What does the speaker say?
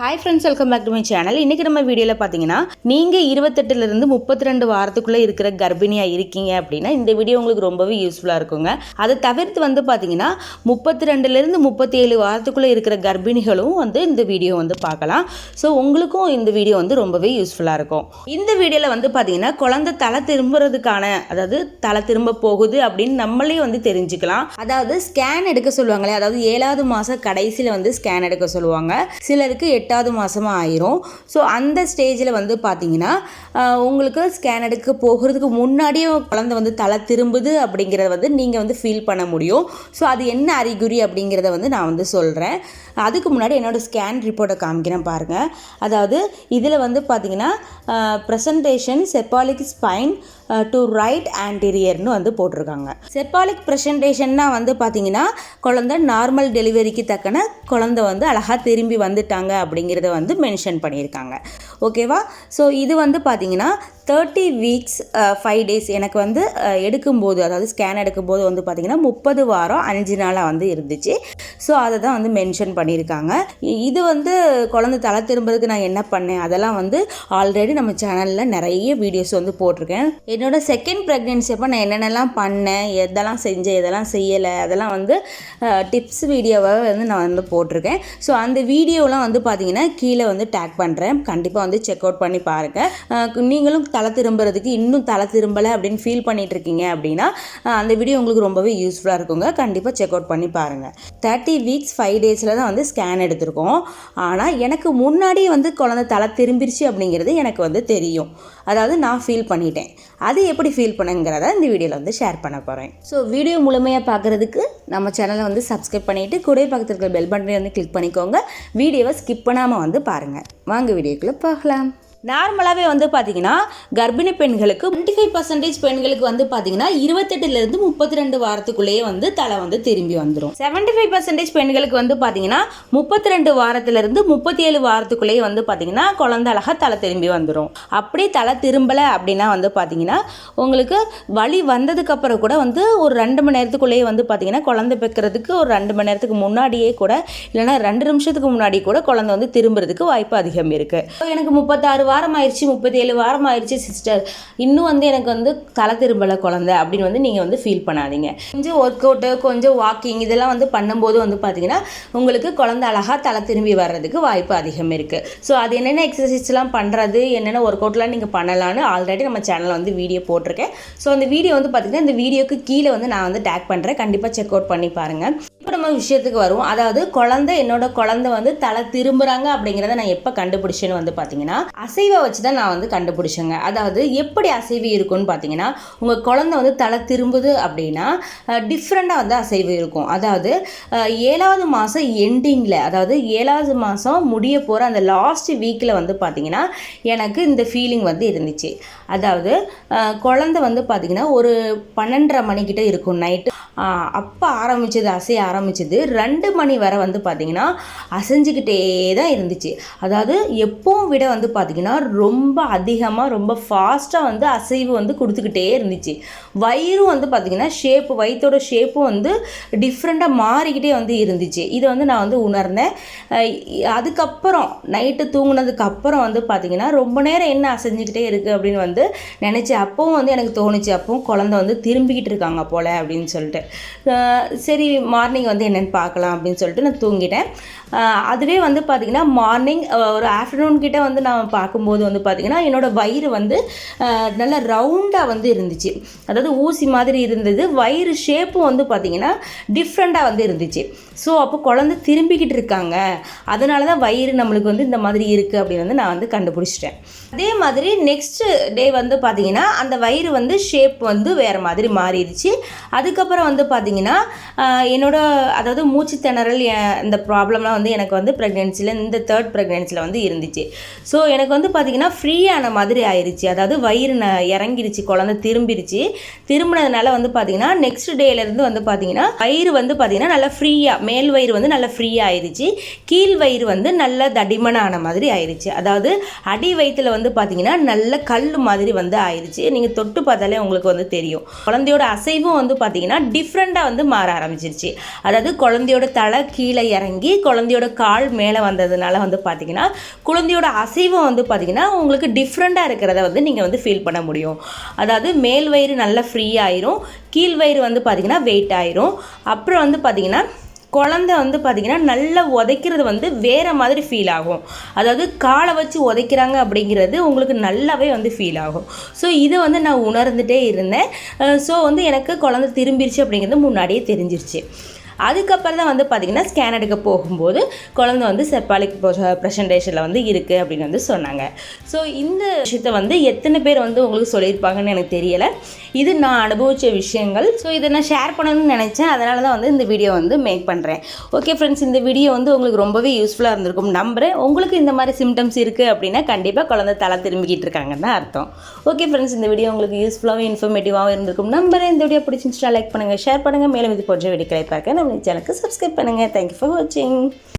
Hi friends welcome back to my channel இன்றைக்கி நம்ம வீடியோவில் பார்த்தீங்கன்னா நீங்கள் இருபத்தெட்டுலேருந்து முப்பத்தி ரெண்டு வாரத்துக்குள்ளே இருக்கிற கர்ப்பிணியாக இருக்கீங்க அப்படின்னா இந்த வீடியோ உங்களுக்கு ரொம்பவே யூஸ்ஃபுல்லாக இருக்குங்க. அதை தவிர்த்து வந்து பார்த்தீங்கன்னா முப்பத்தி ரெண்டுலேருந்து முப்பத்தி ஏழு வாரத்துக்குள்ளே இருக்கிற கர்ப்பிணிகளும் வந்து இந்த வீடியோ வந்து பார்க்கலாம் ஸோ உங்களுக்கும் இந்த வீடியோ வந்து ரொம்பவே யூஸ்ஃபுல்லாக இருக்கும். இந்த வீடியோவில் வந்து பார்த்தீங்கன்னா குழந்தை தலை திரும்புறதுக்கான அதாவது தலை திரும்ப போகுது அப்படின்னு நம்மளே வந்து தெரிஞ்சுக்கலாம். அதாவது ஸ்கேன் எடுக்க சொல்லுவாங்களே அதாவது ஏழாவது மாதம் கடைசியில் வந்து ஸ்கேன் எடுக்க சொல்லுவாங்க. சிலருக்கு எட்டாவது மாதமாக ஆயிரும். ஸோ அந்த ஸ்டேஜில் வந்து பார்த்தீங்கன்னா உங்களுக்கு ஸ்கேன் எடுக்க போகிறதுக்கு முன்னாடியே குழந்தை வந்து தலை திரும்புது அப்படிங்கிறத வந்து நீங்கள் வந்து ஃபீல் பண்ண முடியும். ஸோ அது என்ன அறிகுறி அப்படிங்கிறத வந்து நான் வந்து சொல்கிறேன் அதுக்கு முன்னாடி என்னோடய ஸ்கேன் ரிப்போர்ட்டை காமிக்கிறேன் பாருங்கள் அதாவது இதில் வந்து பார்த்தீங்கன்னா presentation cephalic spine to right ஆன்டீரியர்னு வந்து போட்டிருக்காங்க. செப்பாலிக் ப்ரெசன்டேஷன்னா வந்து பார்த்தீங்கன்னா குழந்தை நார்மல் டெலிவரிக்கு தக்கன குழந்தை வந்து அழகாக திரும்பி வந்துட்டாங்க அப்படிங்கிறத வந்து மென்ஷன் பண்ணியிருக்காங்க. ஓகேவா ஸோ இது வந்து பார்த்தீங்கன்னா தேர்ட்டி வீக்ஸ் ஃபைவ் டேஸ் எனக்கு வந்து எடுக்கும்போது அதாவது ஸ்கேன் எடுக்கும்போது வந்து பார்த்தீங்கன்னா முப்பது வாரம் அஞ்சு நாளாக வந்து இருந்துச்சு. ஸோ அதை தான் வந்து மென்ஷன் பண்ணியிருக்காங்க. இ- இது வந்து குழந்தை தலை திரும்புறதுக்கு நான் என்ன பண்ணேன்? அதெல்லாம் வந்து ஆல்ரெடி நம்ம சேனலில் நிறைய வீடியோஸ் வந்து போட்டிருக்கேன். என்னோட செகண்ட் ப்ரெக்னென்சி அப்போ நான் என்னென்னலாம் பண்ணேன் எதெல்லாம் செஞ்சேன் எதெல்லாம் செய்யலை அதெல்லாம் வந்து டிப்ஸ் வீடியோவாக வந்து நான் வந்து போட்டிருக்கேன். ஸோ அந்த வீடியோலாம் வந்து பார்த்தீங்கன்னா கீழே வந்து டேக் பண்ணுறேன் கண்டிப்பாக வந்து செக் அவுட் பண்ணி பாருங்கள் நீங்களும் தலை திரும்புறதுக்கு இன்னும் தலை திரும்பலை அப்படின்னு ஃபீல் பண்ணிகிட்ருக்கீங்க இருக்கீங்க அப்படின்னா அந்த வீடியோ உங்களுக்கு ரொம்பவே யூஸ்ஃபுல்லாக இருக்குங்க. கண்டிப்பாக செக் அவுட் பண்ணி பாருங்கள் தேர்ட்டி வீக்ஸ் ஃபைவ் டேஸில் தான் வந்து ஸ்கேன் எடுத்திருக்கோம். ஆனால் எனக்கு முன்னாடியே வந்து குழந்தை தலை திரும்பிருச்சு அப்படிங்கிறது எனக்கு வந்து தெரியும். அதாவது நான் ஃபீல் பண்ணிட்டேன். அது எப்படி ஃபீல் பண்ணுங்கிறத இந்த வீடியோவில் வந்து ஷேர் பண்ண போகிறேன் ஸோ வீடியோ முழுமையாக பார்க்குறதுக்கு நம்ம சேனலை வந்து சப்ஸ்கிரைப் பண்ணிவிட்டு கூட பக்கத்தில் இருக்கிற பெல் பட்டனை வந்து கிளிக் பண்ணிக்கோங்க. வீடியோவை ஸ்கிப் பண்ணாமல் வந்து பாருங்கள் வாங்க வீடியோக்குள்ளே பார்க்கலாம் நார்மலாகவே வந்து பார்த்திங்கன்னா கர்ப்பிணி பெண்களுக்கு டுவெண்ட்டி ஃபைவ் பர்சன்டேஜ் பெண்களுக்கு வந்து பார்த்தீங்கன்னா இருபத்தெட்டுலேருந்து முப்பத்தி ரெண்டு வாரத்துக்குள்ளேயே வந்து தலை வந்து திரும்பி வந்துடும் செவன்ட்டி ஃபைவ் பர்சன்டேஜ் பெண்களுக்கு வந்து பார்த்தீங்கன்னா முப்பத்தி ரெண்டு வாரத்துலேருந்து முப்பத்தி ஏழு வாரத்துக்குள்ளேயே வந்து பார்த்திங்கன்னா குழந்தை அழகாக தலை திரும்பி வந்துடும் அப்படியே தலை திரும்பலை அப்படின்னா வந்து பார்த்தீங்கன்னா உங்களுக்கு வலி வந்ததுக்கப்புறம் கூட வந்து ஒரு ரெண்டு மணி நேரத்துக்குள்ளேயே வந்து பார்த்தீங்கன்னா குழந்தை பெக்கிறதுக்கு ஒரு ரெண்டு மணி நேரத்துக்கு முன்னாடியே கூட இல்லைன்னா ரெண்டு நிமிஷத்துக்கு முன்னாடி கூட குழந்தை வந்து திரும்புறதுக்கு வாய்ப்பு அதிகம் இருக்குது எனக்கு முப்பத்தாறு வாரம் ஆயிடுச்சு முப்பத்தேழு வாரம் ஆயிடுச்சு சிஸ்டர் இன்னும் வந்து எனக்கு வந்து தலை திரும்பலை குழந்த அப்படின்னு வந்து நீங்கள் வந்து ஃபீல் பண்ணாதீங்க. கொஞ்சம் ஒர்க் அவுட்டு கொஞ்சம் வாக்கிங் இதெல்லாம் வந்து பண்ணும்போது வந்து பார்த்தீங்கன்னா உங்களுக்கு குழந்த அழகாக தலை திரும்பி வர்றதுக்கு வாய்ப்பு அதிகம் இருக்குது ஸோ அது என்னென்ன எக்ஸசைஸ்லாம் பண்ணுறது என்னென்ன ஒர்க் அவுட்லாம் நீங்கள் பண்ணலான்னு ஆல்ரெடி நம்ம சேனலில் வந்து வீடியோ போட்டிருக்கேன். ஸோ அந்த வீடியோ வந்து பார்த்தீங்கன்னா இந்த வீடியோக்கு கீழே வந்து நான் வந்து டேக் பண்ணுறேன் கண்டிப்பாக செக் அவுட் பண்ணி பாருங்கள் இப்போ நம்ம விஷயத்துக்கு வருவோம். அதாவது குழந்தை என்னோட குழந்தை வந்து தலை திரும்புறாங்க அப்படிங்கிறத நான் எப்போ கண்டுபிடிச்சேன்னு வந்து பார்த்தீங்கன்னா அசைவை வச்சு தான் நான் வந்து கண்டுபிடிச்சேங்க. அதாவது எப்படி அசைவு இருக்கும்னு பார்த்தீங்கன்னா உங்கள் குழந்தை வந்து தலை திரும்புது அப்படின்னா டிஃப்ரெண்ட்டாக வந்து அசைவு இருக்கும். அதாவது ஏழாவது மாதம் எண்டிங்கில் அதாவது ஏழாவது மாதம் முடிய போகிற அந்த லாஸ்ட் வீக்கில் வந்து பார்த்தீங்கன்னா எனக்கு இந்த ஃபீலிங் வந்து இருந்துச்சு. அதாவது குழந்தை வந்து பார்த்தீங்கன்னா ஒரு பன்னெண்டரை மணிக்கிட்ட இருக்கும் நைட்டு அப்போ ஆரம்பிச்சது அசைய ஆரம்பிச்சது. ரெண்டு மணி வரை வந்து பார்த்தீங்கன்னா அசைஞ்சுக்கிட்டே தான் இருந்துச்சு. அதாவது எப்போவும் விட வந்து பார்த்தீங்கன்னா ரொம்ப அதிகமாக ரொம்ப ஃபாஸ்ட்டாக வந்து அசைவு வந்து கொடுத்துக்கிட்டே இருந்துச்சு. வயிறும் வந்து பார்த்திங்கன்னா ஷேப்பு வயிற்றோட ஷேப்பும் வந்து டிஃப்ரெண்ட்டாக மாறிக்கிட்டே வந்து இருந்துச்சு. இதை வந்து நான் வந்து உணர்ந்தேன். அதுக்கப்புறம் நைட்டு தூங்கினதுக்கப்புறம் வந்து பார்த்திங்கன்னா ரொம்ப நேரம் என்ன அசைஞ்சுக்கிட்டே இருக்குது அப்படின்னு வந்து நினச்சேன் அப்பவும் வந்து எனக்கு தோணுச்சு. அப்பவும் குழந்தை வந்து திரும்பிக்கிட்டு இருக்காங்க போல் அப்படின்னு சொல்லிட்டு. சரி மார்னிங் வந்து என்னென்னு பார்க்கலாம் அப்படின்னு சொல்லிட்டு நான் தூங்கிட்டேன். அதுவே வந்து பார்த்திங்கன்னா மார்னிங் ஒரு ஆஃப்டர்நூன் கிட்டே வந்து நான் பார்க்கும்போது வந்து பார்த்திங்கன்னா என்னோடய வயிறு வந்து நல்ல ரவுண்டாக வந்து இருந்துச்சு. அதாவது ஊசி மாதிரி இருந்தது. வயிறு ஷேப்பும் வந்து பார்த்திங்கன்னா டிஃப்ரெண்ட்டாக வந்து இருந்துச்சு. ஸோ அப்போ குழந்தை திரும்பிக்கிட்டு இருக்காங்க. அதனால தான் வயிறு நம்மளுக்கு வந்து இந்த மாதிரி இருக்குது அப்படின்னு வந்து நான் வந்து கண்டுபிடிச்சிட்டேன். அதே மாதிரி நெக்ஸ்ட்டு டே வந்து பார்த்திங்கன்னா அந்த வயிறு வந்து ஷேப் வந்து வேறு மாதிரி மாறிடுச்சு. அதுக்கப்புறம் வந்து பார்த்திங்கன்னா என்னோட அதாவது மூச்சு திணறல் இந்த ப்ராப்ளம்லாம் வந்து எனக்கு வந்து ப்ரெக்னென்சியில் இந்த தேர்ட் ப்ரெக்னென்சியில் வந்து இருந்துச்சு. ஸோ எனக்கு வந்து பார்த்தீங்கன்னா ஃப்ரீயான மாதிரி ஆயிடுச்சு அதாவது வயிறு ந இறங்கிருச்சு குழந்தை திரும்பிருச்சு. திரும்பினதுனால வந்து பார்த்தீங்கன்னா நெக்ஸ்ட் டேலேருந்து வந்து பார்த்திங்கன்னா வயிறு வந்து பார்த்திங்கன்னா நல்லா ஃப்ரீயாக மேல் வயிறு வந்து நல்லா ஃப்ரீயாக ஆயிடுச்சு கீழ் வயிறு வந்து நல்ல தடிமனான மாதிரி ஆயிடுச்சு அதாவது அடி வயிற்றுல வந்து பார்த்திங்கன்னா நல்ல கல் மாதிரி வந்து ஆயிடுச்சு நீங்கள் தொட்டு பார்த்தாலே உங்களுக்கு வந்து தெரியும். குழந்தையோட அசைவும் வந்து பார்த்தீங்கன்னா டிஃப்ரெண்ட்டாக வந்து மாற ஆரம்பிச்சிருச்சு. அதாவது குழந்தையோட தலை கீழே இறங்கி குழந்தை குழந்தையோட கால் மேலே வந்ததுனால வந்து பார்த்தீங்கன்னா குழந்தையோட அசைவம் வந்து பார்த்தீங்கன்னா உங்களுக்கு டிஃப்ரெண்ட்டாக இருக்கிறத வந்து நீங்கள் வந்து ஃபீல் பண்ண முடியும். அதாவது மேல் வயிறு நல்லா ஃப்ரீ ஆயிரும் கீழ் வயிறு வந்து பார்த்தீங்கன்னா வெயிட் ஆயிரும். அப்புறம் வந்து பார்த்திங்கன்னா குழந்த வந்து பார்த்திங்கன்னா நல்லா உதைக்கிறது வந்து வேறு மாதிரி ஃபீல் ஆகும். அதாவது காலை வச்சு உதைக்கிறாங்க அப்படிங்கிறது உங்களுக்கு நல்லாவே வந்து ஃபீல் ஆகும். ஸோ இதை வந்து நான் உணர்ந்துகிட்டே இருந்தேன். ஸோ வந்து எனக்கு குழந்த திரும்பிருச்சு அப்படிங்கிறது முன்னாடியே தெரிஞ்சிருச்சு. அதுக்கப்புறம் தான் வந்து பார்த்திங்கன்னா ஸ்கேன் எடுக்க போகும்போது குழந்தை வந்து செப்பாலிக் ப்ரெசன்டேஷனில் வந்து இருக்குது அப்படின்னு வந்து சொன்னாங்க. ஸோ இந்த விஷயத்தை வந்து எத்தனை பேர் வந்து உங்களுக்கு சொல்லியிருப்பாங்கன்னு எனக்கு தெரியலை. இது நான் அனுபவித்த விஷயங்கள். ஸோ இதை நான் ஷேர் பண்ணணும்னு நினச்சேன். அதனால தான் வந்து இந்த வீடியோ வந்து மேக் பண்ணுறேன் ஓகே ஃப்ரெண்ட்ஸ் இந்த வீடியோ வந்து உங்களுக்கு ரொம்பவே யூஸ்ஃபுல்லாக இருந்திருக்கும். நம்புறேன். உங்களுக்கு இந்த மாதிரி சிம்டம்ஸ் இருக்குது அப்படின்னா கண்டிப்பாக குழந்தை தலை திரும்பிக்கிட்டு இருக்காங்கன்னு தான் அர்த்தம். ஓகே ஃப்ரெண்ட்ஸ் இந்த வீடியோ உங்களுக்கு யூஸ்ஃபுல்லாகவும் இன்ஃபர்மேட்டிவாகவும் இருந்திருக்கும். நம்புறேன். இந்த வீடியோ பிடிச்சிருந்துச்சுன்னா லைக் பண்ணுங்கள் ஷேர் பண்ணுங்கள் மேலும் இது போன்ற வீடியோக்களை பார்க்க நம்ம சேனலுக்கு சப்ஸ்கிரைப் பண்ணுங்கள் தேங்க்யூ ஃபார் வாட்சிங்